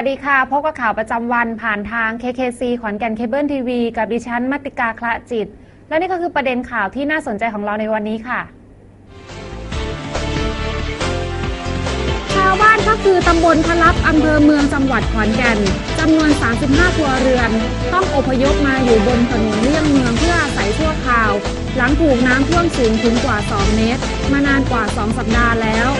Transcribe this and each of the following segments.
วัสดีค่ะ พบกับข่าวประจำวันผ่านทาง KKC ขอนแก่นเคเบิลทีวีกับดิฉันมัตติกาคละจิต และนี่ก็คือประเด็นข่าวที่น่าสนใจของเราในวันนี้ค่ะ ชาวบ้านก็คือตำบลพลับอำเภอเมืองจังหวัดขอนแก่นจำนวน 35 ครัวเรือน ต้องอพยพมาอยู่บนถนนเลี่ยงเมืองเพื่ออาศัยชั่วคราว หลังถูกน้ำท่วมสูงถึงกว่า 2 เมตร มานานกว่า 2 สัปดาห์แล้ว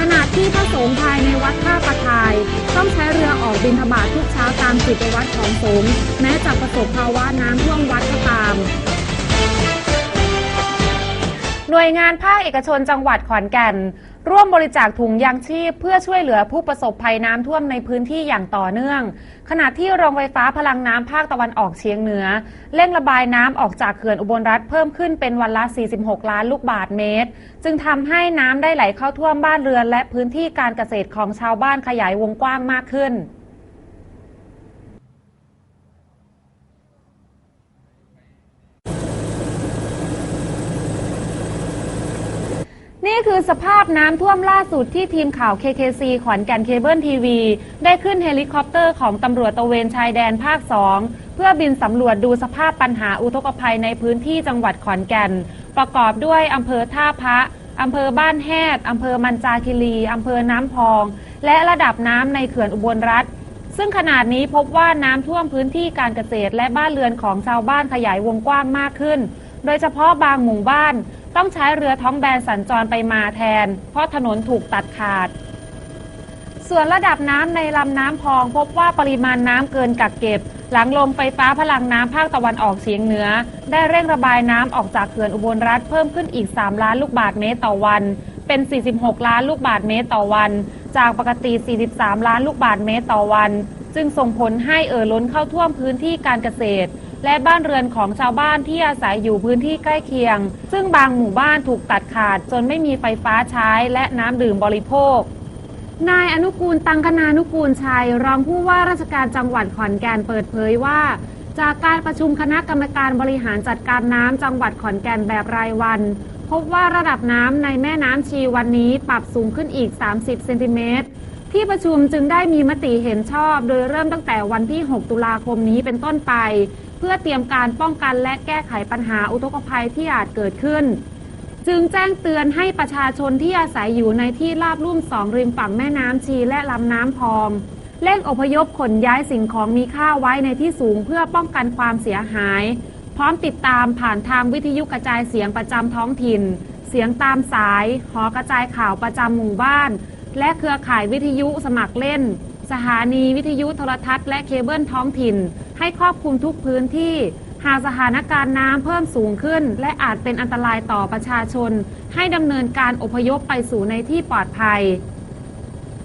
ขณะที่พระสงฆ์ภายในวัดท่าประทาย ต้องใช้เรือออกบินธบาททุกเช้าตามกิจวัตรของสงฆ์แม้จะประสบภาวะน้ำท่วมวัดก็ตามหน่วยงานภาคเอกชนจังหวัดขอนแก่น ร่วมบริจาคถุงยางชีพ เพื่อช่วยเหลือผู้ประสบภัยน้ำท่วมในพื้นที่อย่างต่อเนื่อง ขณะที่โรงไฟฟ้าพลังน้ำภาคตะวันออกเฉียงเหนือเร่งระบายน้ำออกจากเขื่อนอุบลรัฐเพิ่มขึ้นเป็นวันละ 46 ล้านลูกบาทเมตร จึงทำให้น้ำได้ไหลเข้าท่วมบ้านเรือน และพื้นที่การเกษตรของชาวบ้านขยายวงกว้างมากขึ้น นี่คือสภาพน้ำท่วมล่าสุดที่ทีมข่าว KKC ขอนแก่นเคเบิลทีวี ได้ขึ้นเฮลิคอปเตอร์ของตำรวจตะเวนชายแดนภาค 2 เพื่อบินสำรวจดูสภาพปัญหาอุทกภัยในพื้นที่จังหวัดขอนแก่น ประกอบด้วยอำเภอท่าพระอำเภอบ้านแฮดอำเภอมันจาคิรีอำเภอน้ำพอง และระดับน้ำในเขื่อนอุบลรัฐ ซึ่งขนาดนี้พบว่าน้ำท่วมพื้นที่การเกษตรและบ้านเรือนของชาวบ้านขยายวงกว้างมากขึ้น โดยเฉพาะบางหมู่บ้าน ต้องใช้เรือท้องแบนสัญจรไปมาแทน เพราะถนนถูกตัดขาด ส่วนระดับน้ำในลำน้ำพองพบว่าปริมาณน้ำเกินกักเก็บ หลังลมไฟฟ้าพลังน้ำภาคตะวันออกเฉียงเหนือ ได้เร่งระบายน้ำออกจากเขื่อนอุบลรัฐเพิ่มขึ้นอีก 3 ล้านลูกบาศก์เมตรต่อวัน เป็น 46 ล้านลูกบาศก์เมตรต่อวัน จากปกติ 43 ล้านลูกบาศก์เมตรต่อวัน จึงส่งผลให้เอ่อล้นเข้าท่วมพื้นที่การเกษตร และบ้านเรือนของชาวบ้านที่อาศัยอยู่พื้นที่ใกล้เคียง ซึ่งบางหมู่บ้านถูกตัดขาด จนไม่มีไฟฟ้าใช้และน้ำดื่มบริโภคนายอนุกูลตังคณานุกูลชัย รองผู้ว่าราชการจังหวัดขอนแก่นเปิดเผยว่า จากการประชุมคณะกรรมการบริหารจัดการน้ำจังหวัดขอนแก่นแบบรายวัน พบว่าระดับน้ำในแม่น้ำชีวันนี้ปรับสูงขึ้นอีก 30 เซนติเมตร ที่ประชุมจึงได้มีมติเห็นชอบ โดยเริ่มตั้งแต่วันที่ 6 ตุลาคมนี้เป็นต้นไป เพื่อเตรียมการป้องกันและแก้ไขปัญหาอุทกภัยที่อาจเกิดขึ้น จึงแจ้งเตือนให้ประชาชนที่อาศัยอยู่ในที่ราบลุ่มสองริมฝั่งแม่น้ำชีและลำน้ำพองเร่งอพยพขนย้ายสิ่งของมีค่าไว้ในที่สูงเพื่อป้องกันความเสียหาย พร้อมติดตามผ่านทางวิทยุกระจายเสียงประจำท้องถิ่น เสียงตามสาย หอกระจายข่าวประจำหมู่บ้าน และเครือข่ายวิทยุสมัครเล่น สถานีวิทยุโทรทัศน์และเคเบิลท้องถิ่น ให้ครอบคลุมทุกพื้นที่ หากสถานการณ์น้ำเพิ่มสูงขึ้น และอาจเป็นอันตรายต่อประชาชน ให้ดำเนินการอพยพไปสู่ในที่ปลอดภัย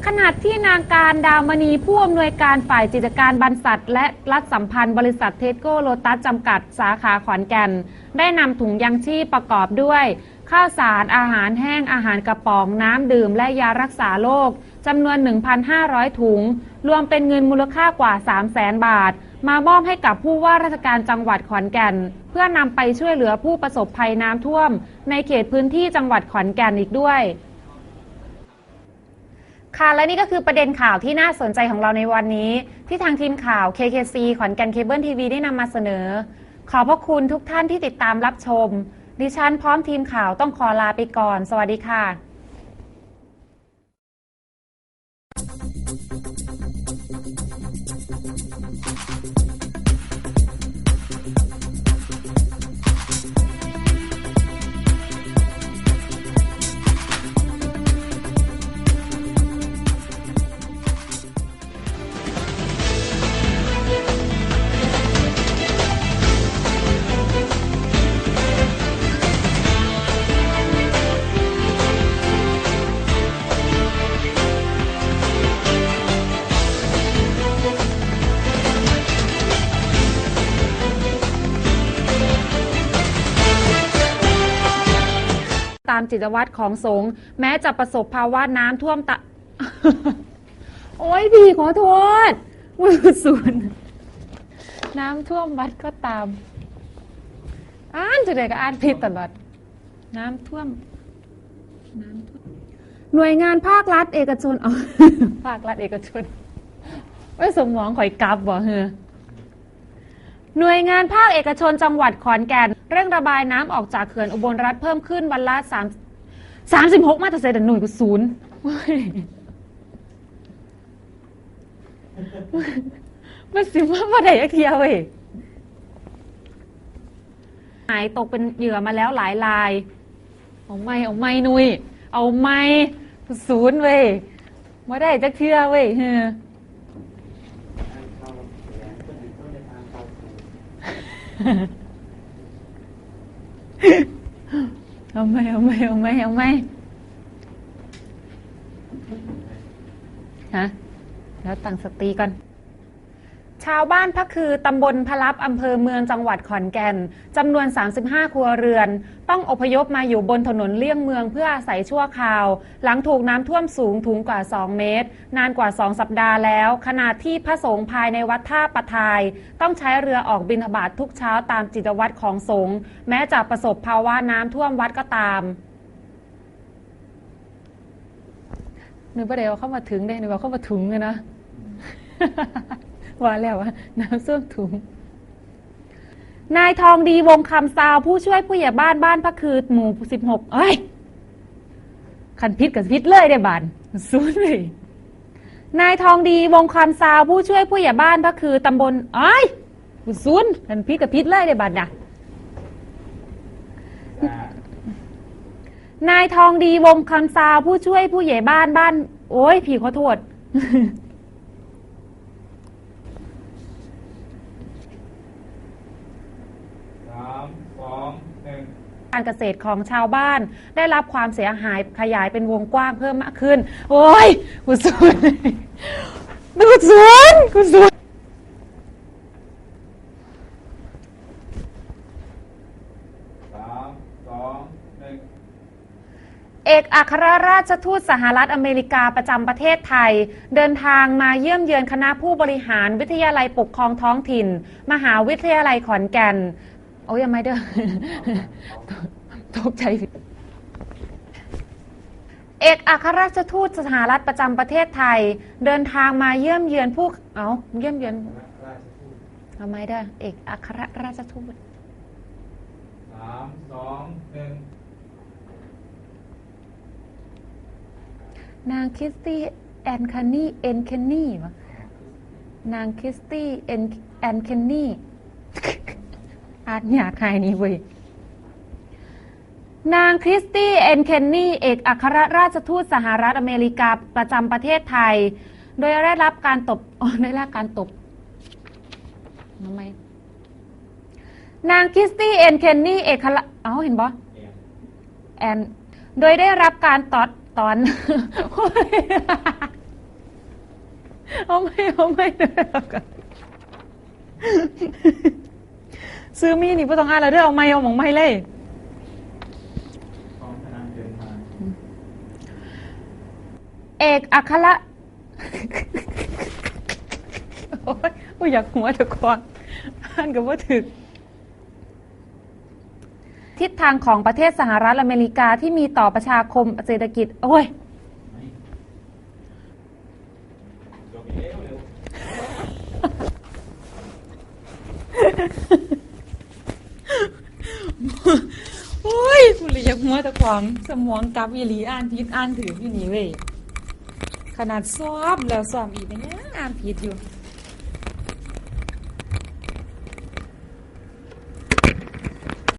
ขณะที่นางการดาวมณีผู้อำนวยการฝ่ายกิจการบรรษัท และรัฐสัมพันธ์บริษัทเทสโก้โลตัสจำกัดสาขาขอนแก่น ได้นำถุงยังชีพประกอบด้วย ข้าวสารอาหารแห้งอาหารกระป๋องน้ำดื่มและยารักษาโรคจำนวน 1,500 ถุง รวมเป็นเงินมูลค่ากว่า 300,000 บาท มามอบให้กับผู้ว่าราชการจังหวัดขอนแก่น เพื่อนำไปช่วยเหลือผู้ประสบภัยน้ำท่วม ในเขตพื้นที่จังหวัดขอนแก่นอีกด้วยค่ะและนี่ก็คือประเด็นข่าวที่น่าสนใจของเราในวันนี้ ที่ทางทีมข่าว KKC ขอนแก่นเคเบิลทีวีได้นำมาเสนอ ขอพระคุณทุกท่านที่ติดตามรับชม ดิฉันพร้อมทีมข่าวต้องขอลาไปก่อน สวัสดีค่ะามจิตวัตรของสงฆ์แม้จะประสบภาวะน้ำท่วมตะ โอ้ยพี่ขอโทษมือสูนน้ำท่วมวัดก็ตาม อ่านจะไหนก็อ่านผิดตลอดน้ำท่วม น้ำท่วม หน่วยงานภาครัฐเอกชนอ๋อภาครัฐเอกชนไว่สมองข่อยกลับบ่เฮอ หน่วยงานภาคเอกชนจังหวัดขอนแก่น เร่งระบายน้ำออกจากเขื่อนอุบลรัฐเพิ่มขึ้นวันละสามสามสิบหกมาตรเซนหน่วยกูศูนย์เว้ยมันสิว่าบ่ได้ยักเทียวเว้ยหายตกเป็นเหยื่อมาแล้วหลายราย เอาไม่เอาไม่นุย เอาไม่ศูนย์เว้ยมาได้จักเทื่อเว้ยเฮ้อ เอาไหมเอาไหมเอาไหมเอาไหมฮะแล้วตั้งสติก่อน ชาวบ้านพักคือตำบลพลับอำเภอเมืองจังหวัดขอนแก่นจำนวน 35 ครัวเรือน ต้องอพยพมาอยู่บนถนนเลี่ยงเมืองเพื่ออาศัยชั่วคราว หลังถูกน้ำท่วมสูงถึงกว่า 2 เมตร นานกว่า 2 สัปดาห์แล้ว ขณะที่พระสงฆ์ภายในวัดท่าปะทาย ต้องใช้เรือออกบิณฑบาตทุกเช้าตามจิตวัตรของสงฆ์แม้จะประสบภาวะน้ำท่วมวัดก็ตามนึกว่าเดี๋ยวเข้ามาถึงได้นึกว่าเข้ามาถึงเลยนะ ว่าแล้วว่าน้ำส้วมถุง นายทองดีวงคำซาวผู้ช่วยผู้ใหญ่บ้านบ้านพระคือหมู่สิบหกเอ้ยคันพิษกับพิษเลยได้บานศูนเลยนายทองดีวงคำซาวผู้ช่วยผู้ใหญ่บ้านพระคือตำบลเอ้ยศูนย์คันพิษกับพิษเลยได้บานนะนายทองดีวงคำซาวผู้ช่วยผู้ใหญ่บ้านบ้าน โอ้ยผีขอโทษ สามสองหนึ่ง การเกษตรของชาวบ้าน ได้รับความเสียหายขยายเป็นวงกว้างเพิ่มมากขึ้น โอ้ยกูสวนกูสวนกูสวนสามสองหนึ่งเอกอัครราชทูตสหรัฐอเมริกาประจำประเทศไทย เดินทางมาเยี่ยมเยือนคณะผู้บริหารวิทยาลัยปกครองท้องถิ่น มหาวิทยาลัยขอนแก่น โอ้ยยังไม่เด้อตกใจผิดเอกอัครราชทูตสหรัฐประจำประเทศไทย เดินทางมาเยี่ยมเยือนผู้เอาเยี่ยมเยือนราชทูตทำไมเด้อเอกอัครราชทูตสามสองหนึ่งนางคริสตี้แอนคานีเอนเคนนี่วะนางคริสตี้เอนแอนเคนนี่านอยากใครนี่เว้ยนางคริสตี้เอนเคนนี่เอกอัครราชทูตสหรัฐอเมริกาประจำประเทศไทย โดยได้รับการตบได้รับการตบทำไมนางคริสตี้เอนเคนนี่เอกอัครเอ้าเห็นบ่เอ็มแอนโดยได้รับการตอดตอนเอาไม่เอาไม่เด้อกัน ซื้อมีนี่ไม่ต้องอ่านแล้วเด้อเอาไม่เอาหมองไม่เลยพร้อมพนันเดินทางเอกอัคระโอ้ยโอ้ยอยากหัวเถอะก่อนอ่านกับว่าถึก ทิศทางของประเทศสหรัฐอเมริกาที่มีต่อประชาคมเศรษฐกิจ โอ้ย จบเร็วเร็ว โอ้ย กูเลยอยากมัวตะขวางสมองกับอีหลีอ่านผิดอ่านถืออยู่นี่เว้ยขนาดซ้อมแล้วซ้อมอีกเนี่ยอ่านผิดอยู่